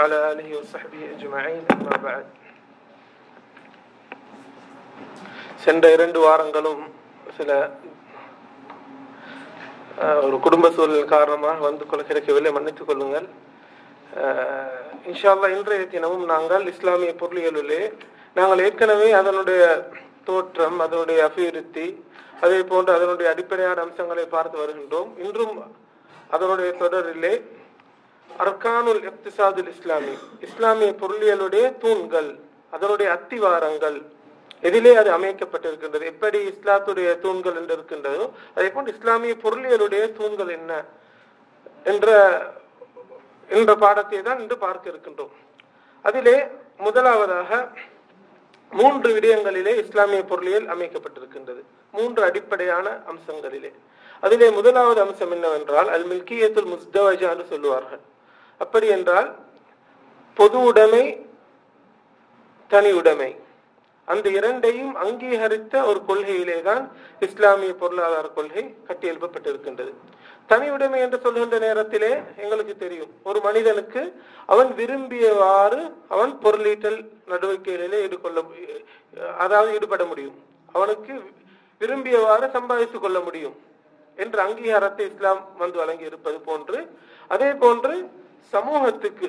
وعلى آله وصحبه أجمعين أما بعد சென்ற இரண்டு வாரங்களும் சில அஹ், ஒரு குடும்ப சூழல் காரணமாக வந்து கொள்ள கிடைக்கவில்லை மன்னித்துக் கொள்ளுங்கள் அஹ், இன்ஷா அல்லாஹ் இன்றைய தினமும் நாங்கள் இஸ்லாமிய பொருளியலிலே நாங்கள் ஏற்கனவே அதனுடைய தோற்றம் அதனுடைய அபிவிருத்தி அதே போன்று அதனுடைய அடிப்படையான அம்சங்களை பார்த்து வருகின்றோம் இன்றும் அதனுடைய தொடரிலே அர்கானுல் இக்திசாதுல் இஸ்லாமி. இஸ்லாமிய பொருளியலுடைய தூண்கள் அதனுடைய அத்திவாரங்கள் எதிலே அது அமைக்கப்பட்டிருக்கின்றது. எப்படி இஸ்லாத்துடைய தூண்கள் என்று இருக்கின்றதோ அதே போன்று இஸ்லாமிய பொருளியலுடைய தூண்கள் என்ன என்ற என்ற பாடத்தை தான் இன்று பார்க்க இருக்கின்றோம். அதிலே முதலாவதாக மூன்று விடயங்களிலே இஸ்லாமிய பொருளியல் அமைக்கப்பட்டிருக்கின்றது. மூன்று அடிப்படையான அம்சங்களிலே. அதிலே முதலாவது அம்சம் என்னவென்றால் அல் மில்கியத்துல் முஸ்தவஜா என்று சொல்லுவார்கள். அப்படி என்றால் பொது உடைமை தனி உடைமை. அந்த இரண்டையும் அங்கீகரித்த ஒரு கொள்கையிலே தான் இஸ்லாமிய பொருளாதார கொள்கை கட்டியெழுப்பப்பட்டிருக்கின்றது தனி உடைமை என்று சொல்கின்ற நேரத்திலே எங்களுக்கு தெரியும் ஒரு மனிதனுக்கு அவன் விரும்பியவாறு அவன் பொருளீட்டல் நடவடிக்கைகளிலே ஈடுகொள்ள அதாவது ஈடுபட முடியும். அவனுக்கு விரும்பியவாறு சம்பாதித்துக் கொள்ள முடியும் என்ற அங்கீகாரத்தை இஸ்லாம் வந்து வழங்கி இருப்பது போன்று அதே போன்று சமூகத்துக்கு.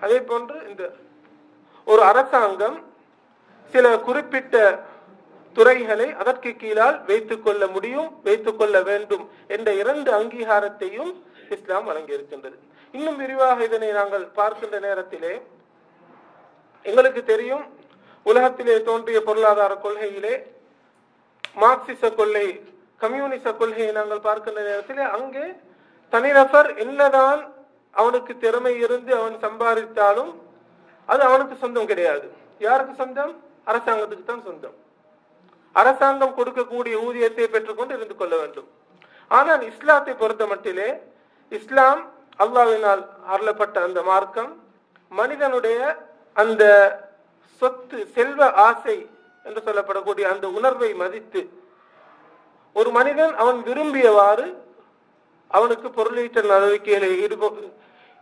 அதே போன்று இந்த ஒரு அரசாங்கம் சில குறிப்பிட்ட துறைகளை அதற்கு கீழால் வைத்துக் கொள்ள முடியும் வைத்துக் கொள்ள வேண்டும் என்ற இரண்டு அங்கீகாரத்தையும் இஸ்லாம் வழங்கியிருக்கின்றது. இன்னும் விரிவாக இதனை நாங்கள் பார்க்கின்ற நேரத்திலே எங்களுக்கு தெரியும் உலகத்திலே தோன்றிய பொருளாதார கொள்கையிலே மார்க்சிச கொள்கை கம்யூனிச கொள்கையை நாங்கள் பார்க்கின்ற நேரத்திலே அங்கே தனிநபர் என்னதான் அவனுக்கு திறமை இருந்து அவன் சம்பாதித்தாலும் அது அவனுக்கு சொந்தம் கிடையாது. யாருக்கு சொந்தம்? அரசாங்கத்துக்கு தான் சொந்தம். அரசாங்கம் கொடுக்கக்கூடிய ஊதியத்தை பெற்றுக்கொண்டு இருந்து கொள்ள வேண்டும். ஆனால் இஸ்லாத்தை பொறுத்த மட்டிலே இஸ்லாம் அல்லாவினால் அருளப்பட்ட அந்த மார்க்கம் மனிதனுடைய அந்த சொத்து செல்வ ஆசை என்று சொல்லப்படக்கூடிய அந்த உணர்வை மதித்து ஒரு மனிதன் அவன் விரும்பியவாறு அவனுக்கு பொருளீட்டல் நடவடிக்கைகளை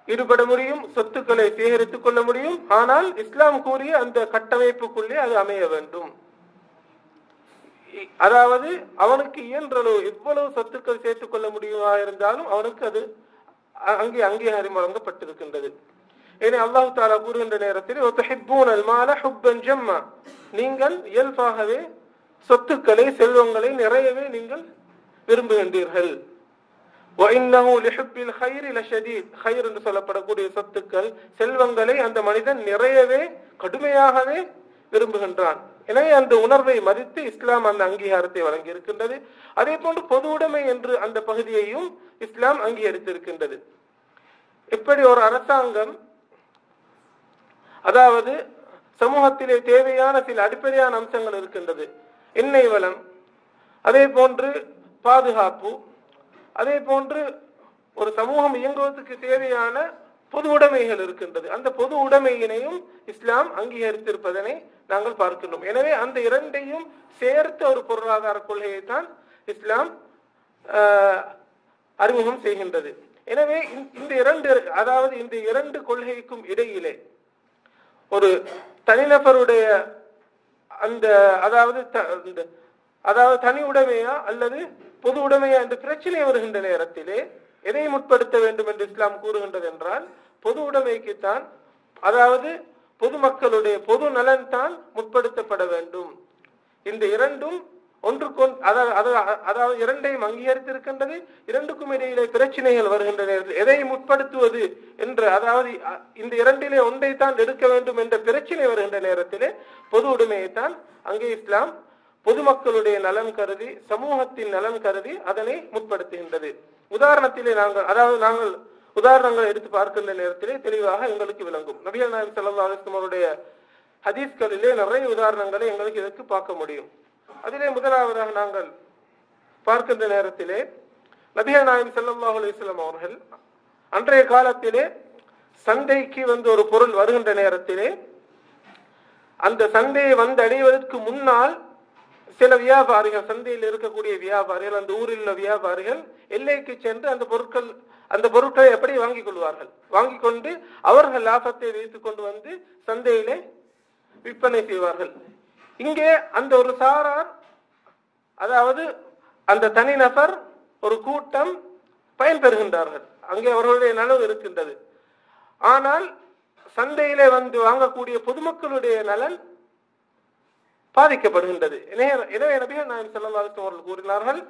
ஈடுபட முடியும் சொத்துக்களை சேகரித்துக் கொள்ள முடியும். ஆனால் இஸ்லாம் கூறிய அந்த கட்டமைப்புக்குள்ளே அது அமைய வேண்டும். அதாவது அவனுக்கு இயன்றளவு எவ்வளவு சொத்துக்கள் சேர்த்துக் கொள்ள முடியுமா இருந்தாலும் அவனுக்கு அது அங்கே அங்கீகாரம் வழங்கப்பட்டிருக்கின்றது ஏனே அல்லாஹு தாலா கூறுகின்ற நேரத்தில் "வதுஹிப்பூன அல்-மால ஜம்மா." நீங்கள் இயல்பாகவே சொத்துக்களை செல்வங்களை நிறையவே நீங்கள் விரும்புகின்றீர்கள். ஹைர் என்று சொல்லப்படக்கூடிய சொத்துக்கள் செல்வங்களை அந்த மனிதன் நிறையவே கடுமையாகவே விரும்புகின்றான். எனவே அந்த உணர்வை மதித்து இஸ்லாம் அந்த அங்கீகாரத்தை வழங்கி இருக்கின்றது அதே போன்று பொது உடைமை என்று அந்த பகுதியையும் இஸ்லாம் அங்கீகரித்திருக்கின்றது. இப்படி ஒரு அரசாங்கம் அதாவது சமூகத்திலே தேவையான சில அடிப்படையான அம்சங்கள் இருக்கின்றது. எண்ணெய் வளம் அதே போன்று பாதுகாப்பு அதே போன்று ஒரு சமூகம் இயங்குவதற்கு தேவையான பொது உடைமைகள் இருக்கின்றது. அந்த பொது உடைமையினையும் இஸ்லாம் அங்கீகரித்திருப்பதனை நாங்கள் பார்க்கின்றோம். எனவே அந்த இரண்டையும் சேர்த்த ஒரு பொருளாதார கொள்கையை தான் இஸ்லாம் ஆஹ், அறிமுகம் செய்கின்றது. எனவே இந்த- இந்த இரண்டு அதாவது இந்த இரண்டு கொள்கைக்கும் இடையிலே ஒரு தனிநபருடைய அந்த அதாவது த- அதாவது தனி உடைமையா அல்லது பொது உடைமையா என்ற பிரச்சனை வருகின்ற நேரத்திலே எதை முற்படுத்த வேண்டும் என்று இஸ்லாம் கூறுகின்றது என்றால் பொது உடைமைக்குத்தான் அதாவது பொதுமக்களுடைய பொது நலன் தான் முற்படுத்தப்பட வேண்டும். இந்த இரண்டும் ஒன்றுக்கொன் அதாவது அதாவது- அதாவது இரண்டையும் அங்கீகரித்திருக்கின்றது இரண்டுக்கும் இடையிலே பிரச்சனைகள் வருகின்ற நேரத்தில் எதை முற்படுத்துவது என்று அதாவது இந்த இரண்டிலே ஒன்றை தான் எடுக்க வேண்டும் என்ற பிரச்சனை வருகின்ற நேரத்திலே பொது உடைமையைத்தான் அங்கே இஸ்லாம் பொதுமக்களுடைய நலன் கருதி சமூகத்தின் நலன் கருதி அதனை முற்படுத்துகின்றது. உதாரணத்திலே நாங்கள் அதாவது நாங்கள் உதாரணங்கள் எடுத்து பார்க்கின்ற நேரத்திலே தெளிவாக எங்களுக்கு விளங்கும். நபிகள் நாயகம் செல்லா அலைஹி ஹதீஸ்களிலே நிறைய உதாரணங்களை எங்களுக்கு இதற்கு பார்க்க முடியும். அதிலே முதலாவதாக நாங்கள் பார்க்கின்ற நேரத்திலே நபிகள் நாயகம் செல்லம்மா அலிஸ்லாம் அவர்கள் அன்றைய காலத்திலே சந்தைக்கு வந்து ஒரு பொருள் வருகின்ற நேரத்திலே அந்த சந்தையை வந்து அடைவதற்கு முன்னால் சில வியாபாரிகள் சந்தையில் இருக்கக்கூடிய வியாபாரிகள் அந்த ஊரில் உள்ள வியாபாரிகள் எல்லைக்கு சென்று அந்த பொருட்கள் அந்த பொருட்களை எப்படி வாங்கிக் கொள்வார்கள்? வாங்கிக் கொண்டு அவர்கள் லாபத்தை வைத்துக் கொண்டு வந்து சந்தையிலே விற்பனை செய்வார்கள். இங்கே அந்த ஒரு சாரார் அதாவது அந்த தனிநபர் ஒரு கூட்டம் பயன்பெறுகின்றார்கள். அங்கே அவர்களுடைய நலவு இருக்கின்றது. ஆனால் சந்தையிலே வந்து வாங்கக்கூடிய பொதுமக்களுடைய நலன் பாதிக்கப்படுகின்றது. எனவே நபிகள் நாயம் ஸல்லல்லாஹு அவர்கள் கூறினார்கள்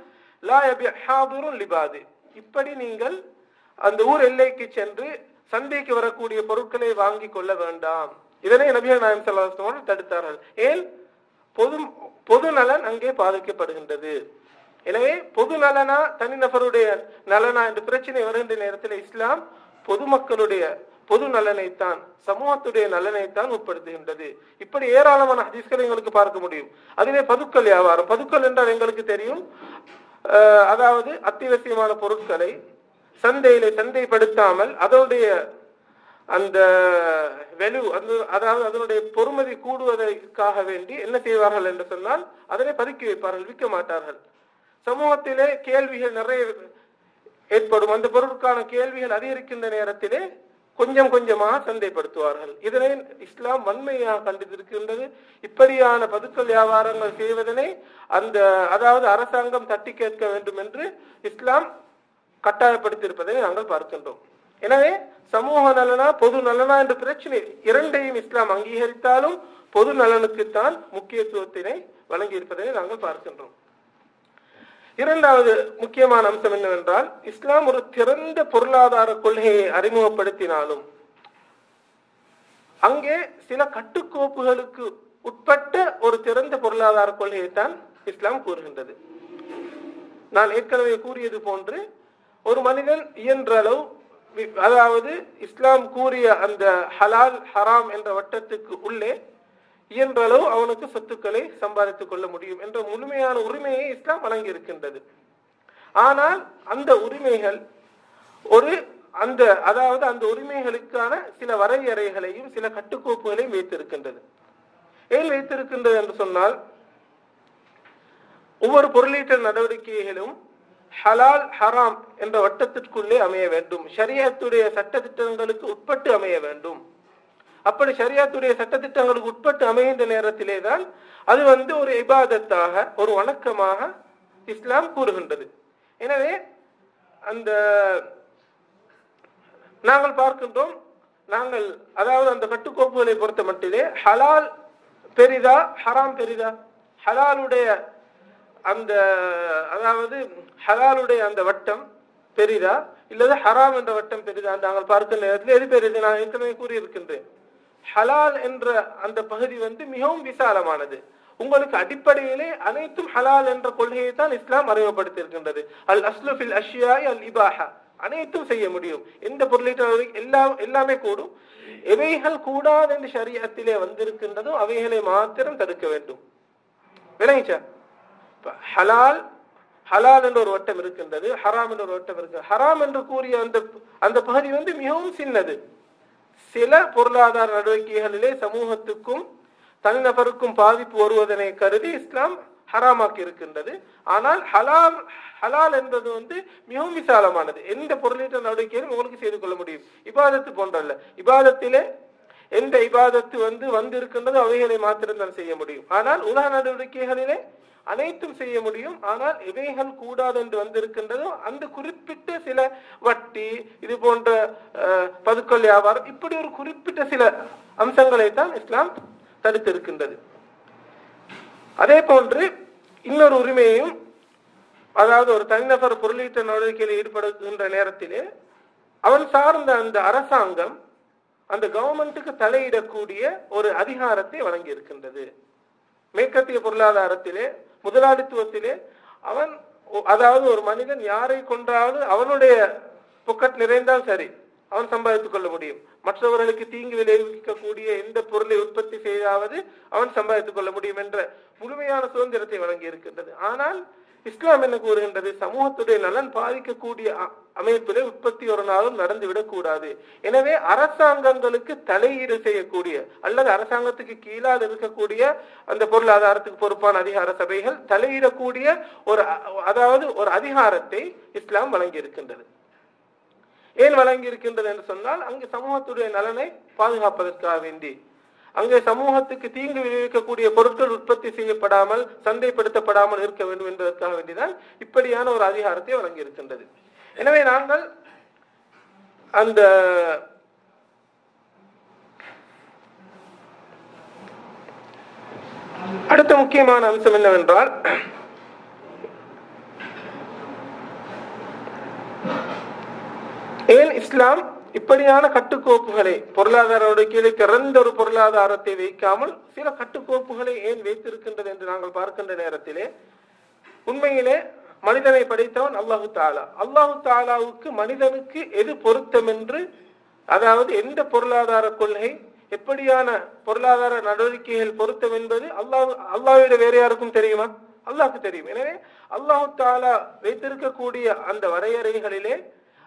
லா யபி ஹாதிருன் லிபாதி இப்படி நீங்கள் அந்த ஊர் எல்லைக்கு சென்று சந்தைக்கு வரக்கூடிய பொருட்களை வாங்கி கொள்ள வேண்டாம். இதனை நபிகள் நாயம் ஸல்லல்லாஹு அவர்கள் தடுத்தார்கள். ஏன்? பொது பொது நலன் அங்கே பாதிக்கப்படுகின்றது. எனவே பொது நலனா தனிநபருடைய நலனா என்ற பிரச்சனை வருகின்ற நேரத்தில் இஸ்லாம் பொதுமக்களுடைய பொது நலனைத்தான் சமூகத்துடைய நலனைத்தான் உட்படுத்துகின்றது. இப்படி ஏராளமான ஹதீஸ்களை எங்களுக்கு பார்க்க முடியும். அதுவே பதுக்கல் வியாபாரம். பதுக்கல் என்றால் எங்களுக்கு தெரியும் அதாவது அத்தியாவசியமான பொருட்களை சந்தையிலே சந்தைப்படுத்தாமல் அதனுடைய அந்த வெலு அந்த அதாவது அதனுடைய பொறுமதி கூடுவதற்காக வேண்டி என்ன செய்வார்கள் என்று சொன்னால் அதனை பதுக்கி வைப்பார்கள் விற்க மாட்டார்கள். சமூகத்திலே கேள்விகள் நிறைய ஏற்படும். அந்த பொருளுக்கான கேள்விகள் அதிகரிக்கின்ற நேரத்திலே கொஞ்சம் கொஞ்சமாக சந்தைப்படுத்துவார்கள். இதனை இஸ்லாம் வன்மையாக கண்டித்திருக்கின்றது இப்படியான பதுக்கல் வியாபாரங்கள் செய்வதனை அந்த அதாவது அரசாங்கம் தட்டி கேட்க வேண்டும் என்று இஸ்லாம் கட்டாயப்படுத்தியிருப்பதை நாங்கள் பார்க்கின்றோம். எனவே சமூக நலனா பொது நலனா என்ற பிரச்சனை இரண்டையும் இஸ்லாம் அங்கீகரித்தாலும் பொது நலனுக்குத்தான் முக்கியத்துவத்தினை வழங்கியிருப்பதை நாங்கள் பார்க்கின்றோம். இரண்டாவது முக்கியமான அம்சம் என்னவென்றால் இஸ்லாம் ஒரு திறந்த பொருளாதார கொள்கையை அறிமுகப்படுத்தினாலும் அங்கே சில கட்டுக்கோப்புகளுக்கு உட்பட்ட ஒரு திறந்த பொருளாதார கொள்கையைத்தான் இஸ்லாம் கூறுகின்றது. நான் ஏற்கனவே கூறியது போன்று ஒரு மனிதன் இயன்ற அளவு அதாவது இஸ்லாம் கூறிய அந்த ஹலால் ஹராம் என்ற வட்டத்துக்கு உள்ளே இயன்றளவு அவனுக்கு சொத்துக்களை சம்பாதித்துக் கொள்ள முடியும் என்ற முழுமையான உரிமையை இஸ்லாம் வழங்கி இருக்கின்றது ஆனால் அந்த உரிமைகள் ஒரு அந்த அதாவது அந்த உரிமைகளுக்கான சில வரையறைகளையும் சில கட்டுக்கோப்புகளையும் வைத்திருக்கின்றது. ஏன் வைத்திருக்கின்றது என்று சொன்னால் ஒவ்வொரு பொருளீட்டல் நடவடிக்கைகளும் ஹலால் ஹராம் என்ற வட்டத்திற்குள்ளே அமைய வேண்டும். ஷரியத்துடைய சட்டத்திட்டங்களுக்கு உட்பட்டு அமைய வேண்டும். அப்படி ஷரியாத்துடைய சட்டத்திட்டங்களுக்கு உட்பட்டு அமைகின்ற நேரத்திலே தான் அது வந்து ஒரு இபாதத்தாக ஒரு வணக்கமாக இஸ்லாம் கூறுகின்றது. எனவே அந்த நாங்கள் பார்க்கின்றோம் நாங்கள் அதாவது அந்த கட்டுக்கோப்புகளை பொறுத்த மட்டிலே ஹலால் பெரிதா ஹராம் பெரிதா? ஹலாலுடைய அந்த அதாவது ஹலாலுடைய அந்த வட்டம் பெரிதா? இல்லது ஹராம் என்ற வட்டம் பெரிதா? நாங்கள் பார்க்கிற நேரத்தில் எது பெரிது? நான் ஏற்கனவே கூறியிருக்கின்றேன். ஹலால் என்ற அந்த பகுதி வந்து மிகவும் விசாலமானது. உங்களுக்கு அடிப்படையிலே அனைத்தும் ஹலால் என்ற கொள்கையை தான் இஸ்லாம் அறிமுகப்படுத்தியிருக்கின்றது. அல் அஸ்லு ஃபில் அல் இபாஹா. அனைத்தும் செய்ய முடியும். எந்த பொருளீட்டு எல்லாம் எல்லாமே கூடும். எவைகள் கூடாது என்று சரியத்திலே வந்திருக்கின்றதோ அவைகளை மாத்திரம் தடுக்க வேண்டும். விளங்கிச்சா? ஹலால் ஹலால் என்ற ஒரு வட்டம் இருக்கின்றது. ஹராம் என்ற ஒரு வட்டம் இருக்கு. ஹராம் என்று கூறிய அந்த அந்த பகுதி வந்து மிகவும் சின்னது. சில பொருளாதார நடவடிக்கைகளிலே சமூகத்துக்கும் தனிநபருக்கும் பாதிப்பு வருவதனை கருதி இஸ்லாம் ஹராமாக்கி இருக்கின்றது. ஆனால் ஹலால் ஹலால் என்பது வந்து மிகவும் விசாலமானது. எந்த பொருளீட்ட நடவடிக்கையிலும் உங்களுக்கு செய்து கொள்ள முடியும். இபாதத்து போன்றல்ல. இபாதத்திலே எந்த இபாதத்து வந்து வந்திருக்கின்றது அவைகளை மாத்திரம்தான் செய்ய முடியும். ஆனால் உலக நடவடிக்கைகளிலே அனைத்தும் செய்ய முடியும். ஆனால் இவைகள் கூடாது என்று வந்திருக்கின்றதோ அந்த குறிப்பிட்ட சில வட்டி இது போன்ற பதுக்கல் வியாபாரம் இப்படி ஒரு குறிப்பிட்ட சில அம்சங்களை தான் இஸ்லாம் தடுத்திருக்கின்றது. அதே போன்று இன்னொரு உரிமையையும் அதாவது ஒரு தனிநபர் பொருளீட்ட நடவடிக்கையில் ஈடுபடுகின்ற நேரத்திலே அவன் சார்ந்த அந்த அரசாங்கம் அந்த கவர்மெண்ட்டுக்கு தலையிடக்கூடிய ஒரு அதிகாரத்தை வழங்கி இருக்கின்றது மேற்கத்திய பொருளாதாரத்திலே முதலாளித்துவத்திலே அவன் ஒ- அதாவது ஒரு மனிதன் யாரை கொன்றாலும் அவனுடைய புக்கட் நிறைந்தால் சரி அவன் சம்பாதித்துக் கொள்ள முடியும். மற்றவர்களுக்கு தீங்கு விளைவிக்கக்கூடிய எந்த பொருளை உற்பத்தி செய்தாவது அவன் சம்பாதித்துக் கொள்ள முடியும் என்ற முழுமையான சுதந்திரத்தை வழங்கி இருக்கின்றது ஆனால் இஸ்லாம் என்ன கூறுகின்றது? சமூகத்துடைய நலன் பாதிக்கக்கூடிய அ- அமைப்பிலே உற்பத்தி ஒரு நாளும் நடந்துவிடக் கூடாது. எனவே அரசாங்கங்களுக்கு தலையீடு செய்யக்கூடிய அல்லது அரசாங்கத்துக்கு கீழால் இருக்கக்கூடிய அந்த பொருளாதாரத்துக்கு பொறுப்பான அதிகார சபைகள் தலையிடக்கூடிய ஒரு அதாவது ஒரு அதிகாரத்தை இஸ்லாம் வழங்கி இருக்கின்றது ஏன் வழங்கி இருக்கின்றது என்று சொன்னால் அங்கு சமூகத்துடைய நலனை பாதுகாப்பதற்காக வேண்டி. அங்கே சமூகத்துக்கு தீங்கு விளைவிக்கக்கூடிய பொருட்கள் உற்பத்தி செய்யப்படாமல் சந்தைப்படுத்தப்படாமல் இருக்க வேண்டும் என்பதற்காக வேண்டிதான் இப்படியான ஒரு அதிகாரத்தை வழங்கி இருக்கின்றது எனவே நாங்கள் அந்த அடுத்த முக்கியமான அம்சம் என்னவென்றால் ஏன் இஸ்லாம் இப்படியான கட்டுக்கோப்புகளை பொருளாதார கீழே திறந்த ஒரு பொருளாதாரத்தை வைக்காமல் சில கட்டுக்கோப்புகளை ஏன் வைத்திருக்கின்றது என்று நாங்கள் பார்க்கின்ற நேரத்திலே உண்மையிலே மனிதனை படைத்தவன் அல்லாஹு தாலா அல்லாஹு தாலாவுக்கு மனிதனுக்கு எது பொருத்தம் என்று அதாவது எந்த பொருளாதார கொள்கை எப்படியான பொருளாதார நடவடிக்கைகள் பொருத்தம் என்பது அல்லாஹ் அல்லாஹ்விட வேற யாருக்கும் தெரியுமா? அல்லாஹுக்கு தெரியும். எனவே அல்லாஹு தாலா வைத்திருக்கக்கூடிய அந்த வரையறைகளிலே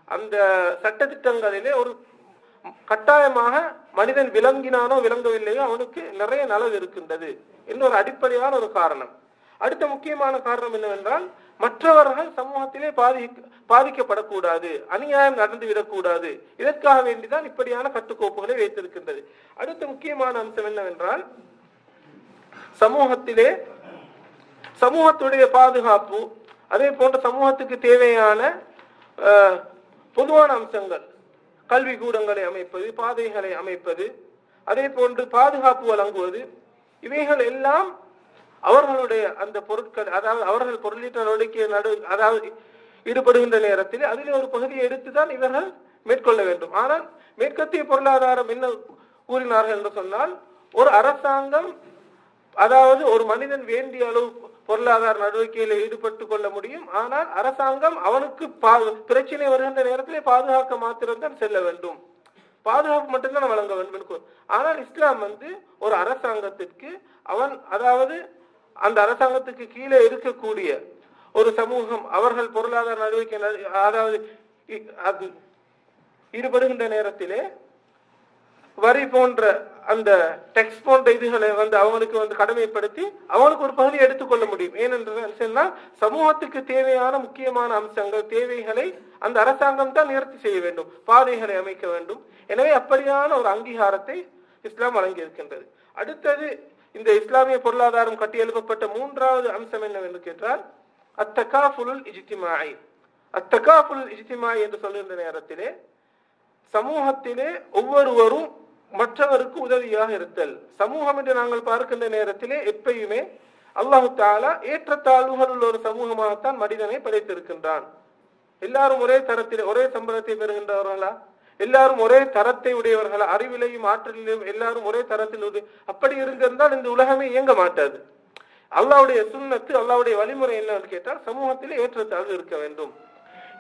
அந்த சட்டத்திட்டங்களிலே ஒரு கட்டாயமாக மனிதன் விளங்கினானோ விளங்கவில்லையோ அவனுக்கு நிறைய நலவு இருக்கின்றது இன்னொரு ஒரு அடிப்படையான ஒரு காரணம். அடுத்த முக்கியமான காரணம் என்னவென்றால் மற்றவர்கள் சமூகத்திலே பாதி பாதிக்கப்படக்கூடாது அநியாயம் நடந்து விடக்கூடாது. இதற்காக வேண்டிதான் இப்படியான கட்டுக்கோப்புகளை வைத்திருக்கின்றது. அடுத்த முக்கியமான அம்சம் என்னவென்றால் சமூகத்திலே சமூகத்துடைய பாதுகாப்பு அதே போன்ற சமூகத்துக்கு தேவையான பொதுவான அம்சங்கள். கல்வி கூடங்களை அமைப்பது பாதைகளை அமைப்பது அதே போன்று பாதுகாப்பு வழங்குவது. இவைகள் எல்லாம் அவர்களுடைய அந்த பொருட்கள் அதாவது அவர்கள் பொருளீட்ட நடவடிக்கை நடு அதாவது ஈடுபடுகின்ற நேரத்தில் அதில் ஒரு பகுதியை எடுத்துதான் இவர்கள் மேற்கொள்ள வேண்டும். ஆனால் மேற்கத்திய பொருளாதாரம் என்ன கூறினார்கள் என்று சொன்னால் ஒரு அரசாங்கம் அதாவது ஒரு மனிதன் வேண்டிய அளவு பொருளாதார நடவடிக்கையில் ஈடுபட்டு கொள்ள முடியும். ஆனால் அரசாங்கம் அவனுக்கு பிரச்சனை வருகின்ற நேரத்திலே பாதுகாக்க மாத்திரம்தான் செல்ல வேண்டும். பாதுகாப்பு மட்டும்தான் வழங்க வேண்டும் ஆனால் இஸ்லாம் வந்து ஒரு அரசாங்கத்திற்கு அவன் அதாவது அந்த அரசாங்கத்துக்கு கீழே இருக்கக்கூடிய ஒரு சமூகம் அவர்கள் பொருளாதார நடவடிக்கை அதாவது அது ஈடுபடுகின்ற நேரத்திலே வரி போன்ற அந்த டெக்ஸ் போன்ற இதுகளை வந்து அவனுக்கு வந்து கடமைப்படுத்தி அவனுக்கு ஒரு பகுதியை எடுத்துக்கொள்ள முடியும். ஏனென்று சொன்னால் சமூகத்துக்கு தேவையான முக்கியமான அம்சங்கள் தேவைகளை அந்த அரசாங்கம் தான் நிவர்த்தி செய்ய வேண்டும் பாதைகளை அமைக்க வேண்டும். எனவே அப்படியான ஒரு அங்கீகாரத்தை இஸ்லாம் வழங்கியிருக்கின்றது. அடுத்தது இந்த இஸ்லாமிய பொருளாதாரம் கட்டியெழுப்பப்பட்ட மூன்றாவது அம்சம் என்னவென்று கேட்டால் அத்தகாஃபுலுல் இஜ்திமாய். அத்தகாஃபுல் இஜித்திமாய் என்று சொல்லுகின்ற நேரத்திலே சமூகத்திலே ஒவ்வொருவரும் மற்றவருக்கு உதவியாக இருத்தல். சமூகம் என்று நாங்கள் பார்க்கின்ற நேரத்திலே எப்பயுமே அல்லாஹு தாலா ஏற்றத்தாழ்வுகள் உள்ள ஒரு சமூகமாகத்தான் மனிதனை படைத்திருக்கின்றான். எல்லாரும் ஒரே தரத்தில் ஒரே சம்பளத்தை பெறுகின்றவர்களா? எல்லாரும் ஒரே தரத்தை உடையவர்களா? அறிவிலையும் ஆற்றலிலும் எல்லாரும் ஒரே தரத்தில் உடைய அப்படி இருந்திருந்தால் இந்த உலகமே இயங்க மாட்டாது. அல்லாவுடைய சுண்ணத்து அல்லாவுடைய வழிமுறை என்னன்னு கேட்டால் சமூகத்தில் ஏற்றத்தாழ்வு இருக்க வேண்டும்.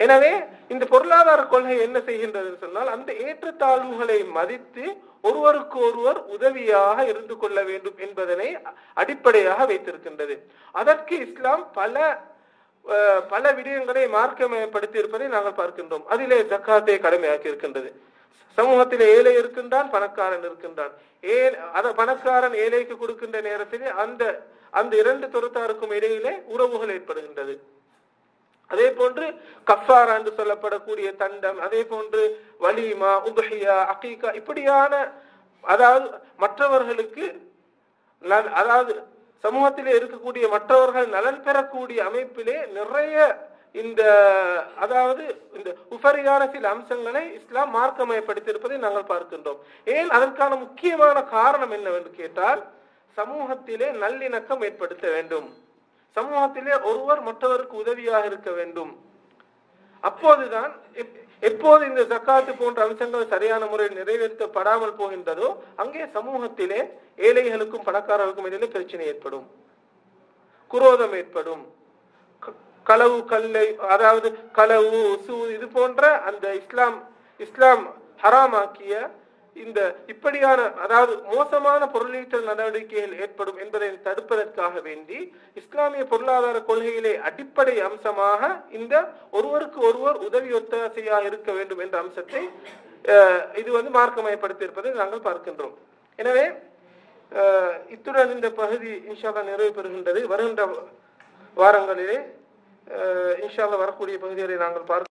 எனவே இந்த பொருளாதார கொள்கை என்ன செய்கின்றது சொன்னால் அந்த ஏற்றத்தாழ்வுகளை மதித்து ஒருவருக்கு ஒருவர் உதவியாக இருந்து கொள்ள வேண்டும் என்பதனை அடிப்படையாக வைத்திருக்கின்றது. அதற்கு இஸ்லாம் பல அஹ், பல விடயங்களை மார்க்கமயப்படுத்தி இருப்பதை நாங்கள் பார்க்கின்றோம். அதிலே ஜக்காத்தை கடமையாக்கி இருக்கின்றது சமூகத்தில் ஏழை இருக்கின்றான் பணக்காரன் இருக்கின்றான். ஏ அத பணக்காரன் ஏழைக்கு கொடுக்கின்ற நேரத்திலே அந்த அந்த இரண்டு துறத்தாருக்கும் இடையிலே உறவுகள் ஏற்படுகின்றது. அதே போன்று கஃபாரா என்று சொல்லப்படக்கூடிய தண்டம் அதே போன்று வலிமா உபஹியா அகீகா இப்படியான அதாவது மற்றவர்களுக்கு நல்- அதாவது சமூகத்திலே இருக்கக்கூடிய மற்றவர்கள் நலன் பெறக்கூடிய அமைப்பிலே நிறைய இந்த அதாவது இந்த உபரியான சில அம்சங்களை இஸ்லாம் மார்க்கமயப்படுத்தியிருப்பதை நாங்கள் பார்க்கின்றோம். ஏன் அதற்கான முக்கியமான காரணம் என்னவென்று கேட்டால் சமூகத்திலே நல்லிணக்கம் ஏற்படுத்த வேண்டும். சமூகத்திலே ஒருவர் மற்றவருக்கு உதவியாக இருக்க வேண்டும். அப்போதுதான் எப்- எப்போது இந்த ஜக்காத்து போன்ற அம்சங்கள் சரியான முறையில் நிறைவேற்றப்படாமல் போகின்றதோ அங்கே சமூகத்திலே ஏழைகளுக்கும் பணக்காரர்களுக்கும் இடையிலே பிரச்சனை ஏற்படும். குரோதம் ஏற்படும். க- களவு கல்லை அதாவது களவு சூ இது போன்ற அந்த இஸ்லாம் இஸ்லாம் ஹராமாக்கிய இந்த இப்படியான அதாவது மோசமான பொருளீட்டல் நடவடிக்கைகள் ஏற்படும் என்பதை தடுப்பதற்காக வேண்டி இஸ்லாமிய பொருளாதார கொள்கையிலே அடிப்படை அம்சமாக இந்த ஒருவருக்கு ஒருவர் உதவி ஒத்தாசையாக இருக்க வேண்டும் என்ற அம்சத்தை அஹ், இது வந்து மார்க்கமயப்படுத்தியிருப்பதை நாங்கள் பார்க்கின்றோம். எனவே இத்துடன் இந்த பகுதி இன்ஷால்லா நிறைவு பெறுகின்றது. வருகின்ற வாரங்களிலே இன்ஷால்லா வரக்கூடிய பகுதிகளை நாங்கள் பார்க்க